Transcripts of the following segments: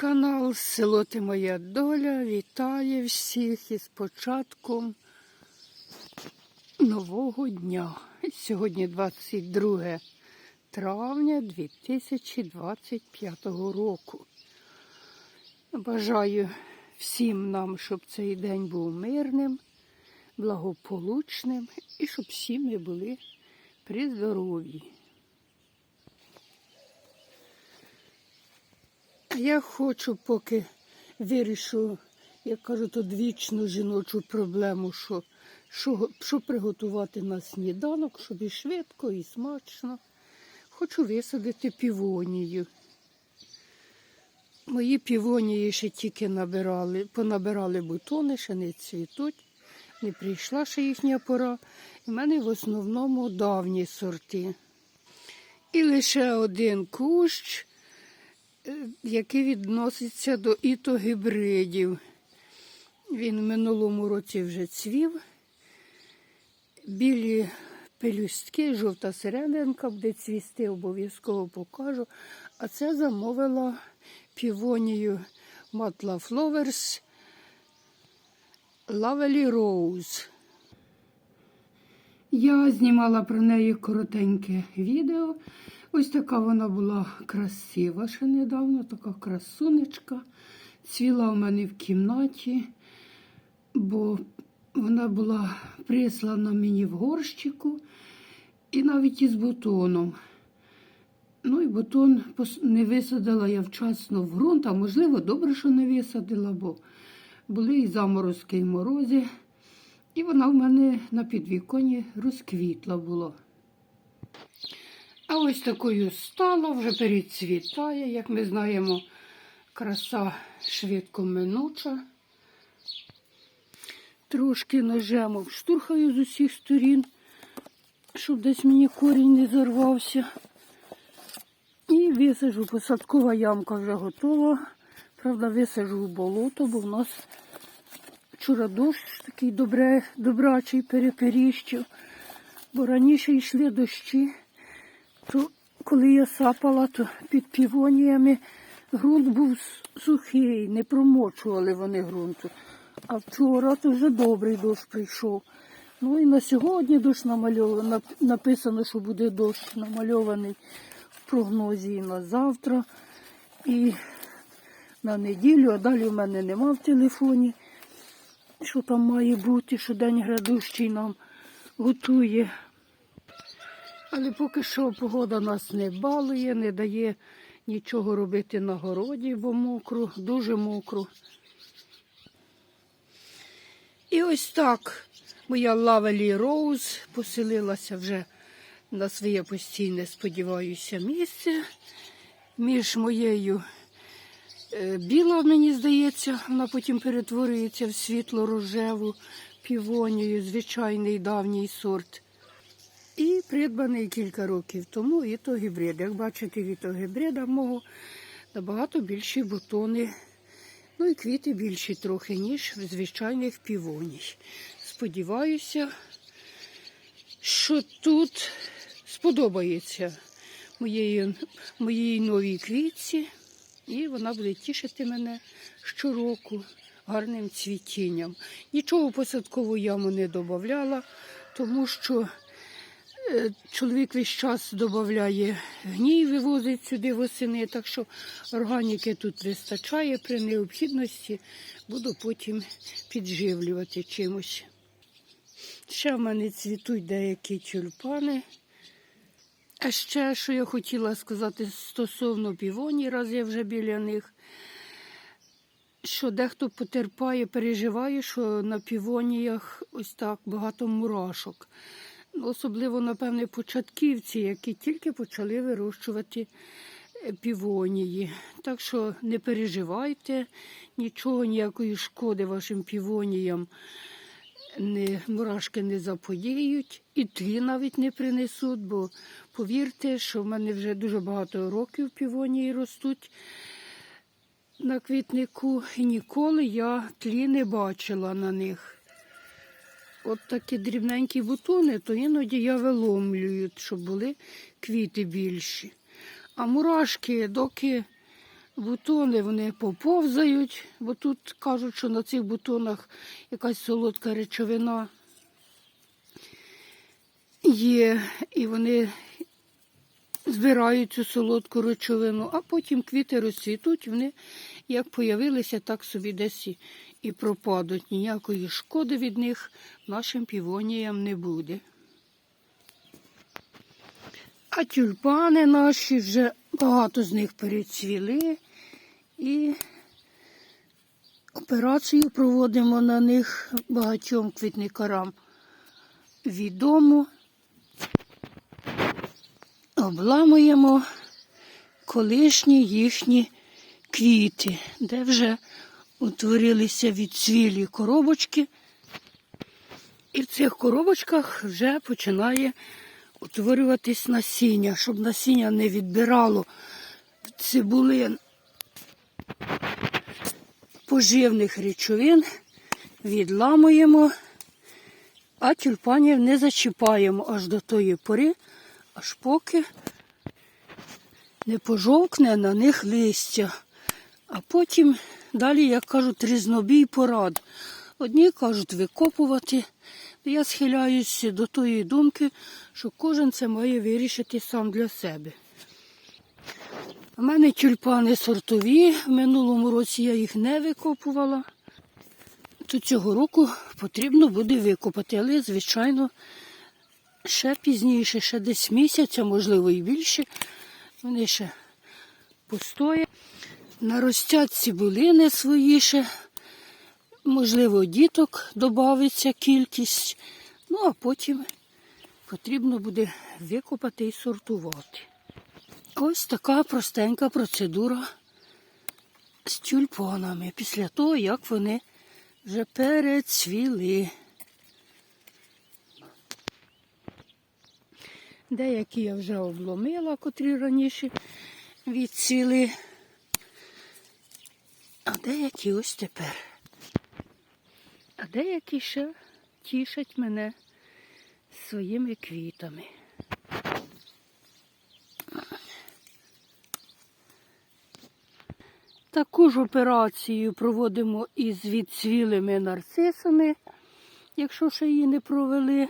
Канал Село Ти Моя Доля вітає всіх із початком нового дня. Сьогодні 22 травня 2025 року. Бажаю всім нам, щоб цей день був мирним, благополучним і щоб всі ми були при здоров'ї. Я хочу, поки вирішу, як кажуть, одвічну жіночу проблему, що, що, що приготувати на сніданок, щоб і швидко, і смачно. Хочу висадити півонію. Мої півонії ще тільки набирали, понабирали бутони, ще не цвітуть. Не прийшла ще їхня пора. В мене в основному давні сорти. І лише один кущ е, який відноситься до ітогібридів. Він в минулому році вже цвів. Білі пелюстки, жовта серединка, буде цвісти, обов'язково покажу. А це замовила півонію Matla Flowers Lovely Rose. Я знімала про неї коротеньке відео. Ось така вона була красива ще недавно, така красунечка. Цвіла в мене в кімнаті, бо вона була прислана мені в горщику і навіть із бутоном. Ну і бутон не висадила я вчасно в ґрунт, а можливо, добре, що не висадила, бо були і заморозки, і морози. І вона в мене на підвіконі розквітла була. А ось такою стала, вже перецвітає, як ми знаємо, краса швидко минуча. Трошки ножем штурхаю з усіх сторін, щоб десь мені корінь не зарвався. І висажу, посадкова ямка вже готова. Правда, висажу в болото, бо в нас вчора дощ такий добре, добрачий переперіщив. Бо раніше йшли дощі, то коли я сапала, то під півоніями ґрунт був сухий, не промочували вони ґрунту. А вчора то вже добрий дощ прийшов. Ну і на сьогодні дощ намальований, написано, що буде дощ намальований в прогнозі і на завтра. І на неділю, а далі в мене нема в телефоні. Що там має бути, що день грядущий нам готує. Але поки що погода нас не балує, не дає нічого робити на городі, бо мокро, дуже мокро. І ось так моя Лавелі Роуз поселилася вже на своє постійне, сподіваюся, місце між моєю е, біла, мені здається, вона потім перетворюється в світло-рожеву півонію, звичайний давній сорт. І придбаний кілька років тому ітогібрид. Як бачите, від ітогібрида мого набагато більші бутони, ну і квіти більші трохи, ніж в звичайних півоній. Сподіваюся, що тут сподобається моєї, моїй новій квітці, і вона буде тішити мене щороку гарним цвітінням. Нічого посадкову яму не додавала, тому що Чоловік весь час додає гній, вивозить сюди восени, так що органіки тут вистачає при необхідності, буду потім підживлювати чимось. Ще в мене цвітуть деякі тюльпани. А ще, що я хотіла сказати стосовно півоні, раз я вже біля них, що дехто потерпає, переживає, що на півоніях ось так багато мурашок. Особливо, напевне, початківці, які тільки почали вирощувати півонії. Так що не переживайте, нічого, ніякої шкоди вашим півоніям не, мурашки не заподіють і тлі навіть не принесуть, бо повірте, що в мене вже дуже багато років півонії ростуть на квітнику, і ніколи я тлі не бачила на них. От такі дрібненькі бутони, то іноді я виломлюю, щоб були квіти більші. А мурашки, доки Бутони вони поповзають, бо тут кажуть, що на цих бутонах якась солодка речовина є, і вони збирають цю солодку речовину, а потім квіти розцвітуть, вони як появилися, так собі десь і, пропадуть. Ніякої шкоди від них нашим півоніям не буде. А тюльпани наші вже багато з них перецвіли і операцію проводимо на них багатьом квітникарам відомо. Обламуємо колишні їхні квіти, де вже утворилися відцвілі коробочки. І в цих коробочках вже починає утворюватись насіння, щоб насіння не відбирало цибулин поживних речовин, відламуємо, а тюльпанів не зачіпаємо аж до тої пори, аж поки не пожовкне на них листя. А потім далі, як кажуть, різнобій порад. Одні кажуть викопувати. Я схиляюся до тої думки, що кожен це має вирішити сам для себе. У мене тюльпани сортові. В минулому році я їх не викопувала. То цього року потрібно буде викопати, але, звичайно, ще пізніше, ще десь місяця, можливо, і більше. Вони ще постоять. Наростять цибулини свої ще. Можливо, діток додається кількість. Ну, а потім потрібно буде викопати і сортувати. Ось така простенька процедура з тюльпанами після того, як вони вже перецвіли. Деякі я вже обломила, котрі раніше відцвіли, а деякі ось тепер. А деякі ще тішать мене своїми квітами. Таку ж операцію проводимо із відцвілими нарцисами, якщо ще її не провели.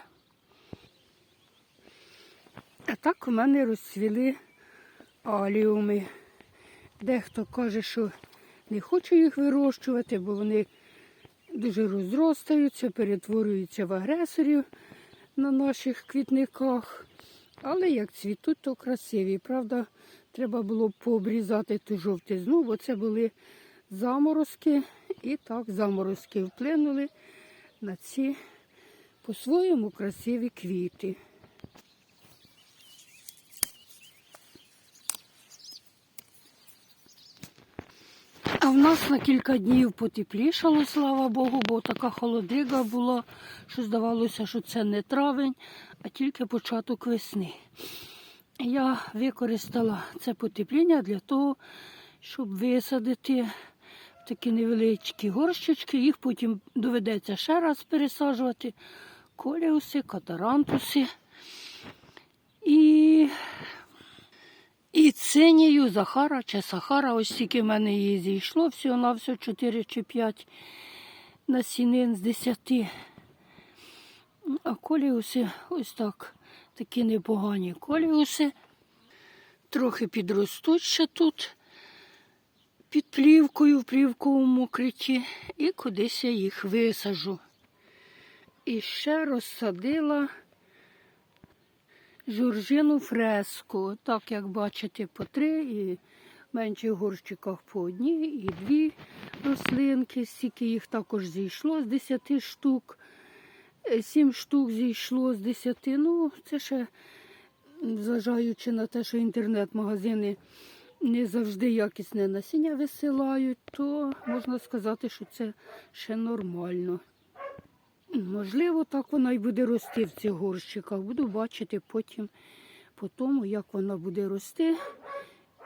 А так у мене розцвіли аліуми. Дехто каже, що не хоче їх вирощувати, бо вони дуже розростаються, перетворюються в агресорів на наших квітниках. Але як цвітуть, то красиві. Правда, треба було пообрізати ту жовтизну, бо це були заморозки. І так заморозки вплинули на ці по-своєму красиві квіти. В нас на кілька днів потеплішало, слава Богу, бо така холодига була, що здавалося, що це не травень, а тільки початок весни. Я використала це потепління для того, щоб висадити такі невеличкі горщички. Їх потім доведеться ще раз пересаджувати. Коліуси, катарантуси. І і Захара чи Сахара, ось тільки в мене її зійшло, всього на все 4 чи 5 насінин з 10. А коліуси ось так, такі непогані коліуси. Трохи підростуть ще тут під плівкою в плівковому укритті і кудись я їх висажу. І ще розсадила жоржину фреску. Так, як бачите, по три і в менших горщиках по одній, і дві рослинки. Стільки їх також зійшло з 10 штук. Е, Сім штук зійшло з 10. Ну, це ще, зважаючи на те, що інтернет-магазини не завжди якісне насіння висилають, то можна сказати, що це ще нормально. Можливо, так вона і буде рости в цих горщиках. Буду бачити потім по тому, як вона буде рости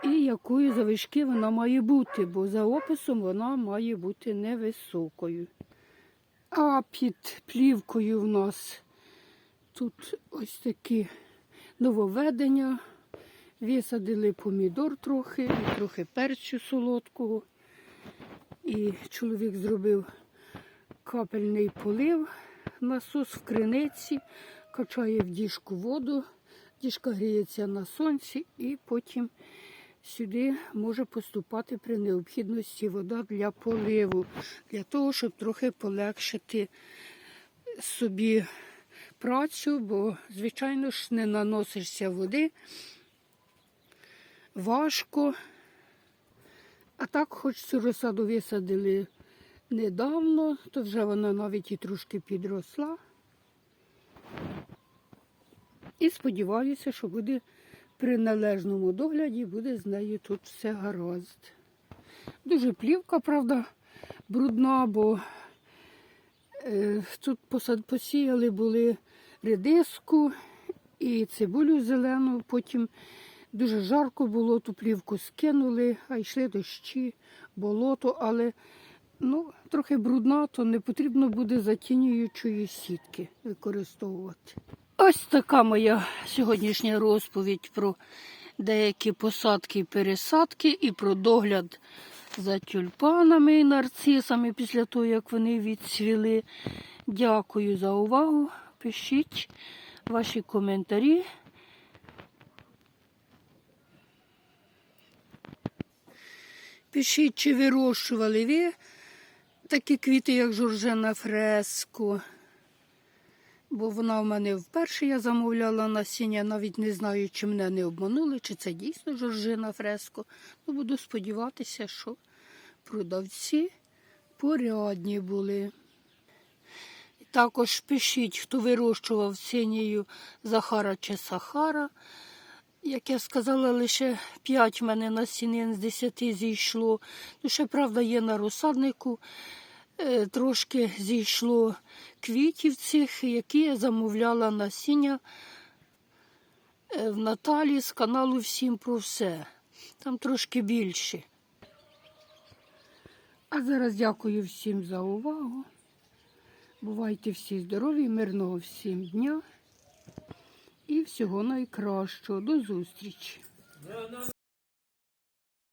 і якої завишки вона має бути, бо за описом вона має бути невисокою. А під плівкою в нас тут ось такі нововведення Висадили помідор трохи, трохи перцю солодкого. І чоловік зробив капельний полив, насос в криниці, качає в діжку воду, діжка гріється на сонці і потім сюди може поступати при необхідності вода для поливу, для того, щоб трохи полегшити собі працю, бо, звичайно ж, не наносишся води. Важко. А так, хоч цю розсаду висадили недавно, то вже вона навіть і трошки підросла. І сподіваюся, що буде при належному догляді, буде з нею тут все гаразд. Дуже плівка, правда, брудна, бо е, тут посад, посіяли були редиску і цибулю зелену, потім дуже жарко було, ту плівку скинули, а йшли дощі, болото, але ну, трохи брудна, то не потрібно буде затінюючої сітки використовувати. Ось така моя сьогоднішня розповідь про деякі посадки і пересадки і про догляд за тюльпанами і нарцисами після того, як вони відцвіли. Дякую за увагу. Пишіть ваші коментарі. Пишіть, чи вирощували ви такі квіти, як жоржена фреско. Бо вона в мене вперше я замовляла насіння, навіть не знаю, чи мене не обманули, чи це дійсно жоржина фреско. Ну, буду сподіватися, що продавці порядні були. Також пишіть, хто вирощував синію Захара чи Сахара. Як я сказала, лише 5 в мене насінин з 10 зійшло. Ну, ще, правда, є на розсаднику. Е, Трошки зійшло квітів цих, які я замовляла насіння е, в Наталі з каналу Всім про все. Там трошки більше. А зараз дякую всім за увагу. Бувайте всі здорові, мирного всім дня і всього найкращого. До зустрічі!